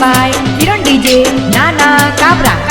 By Kiran DJ નાના કાબરા.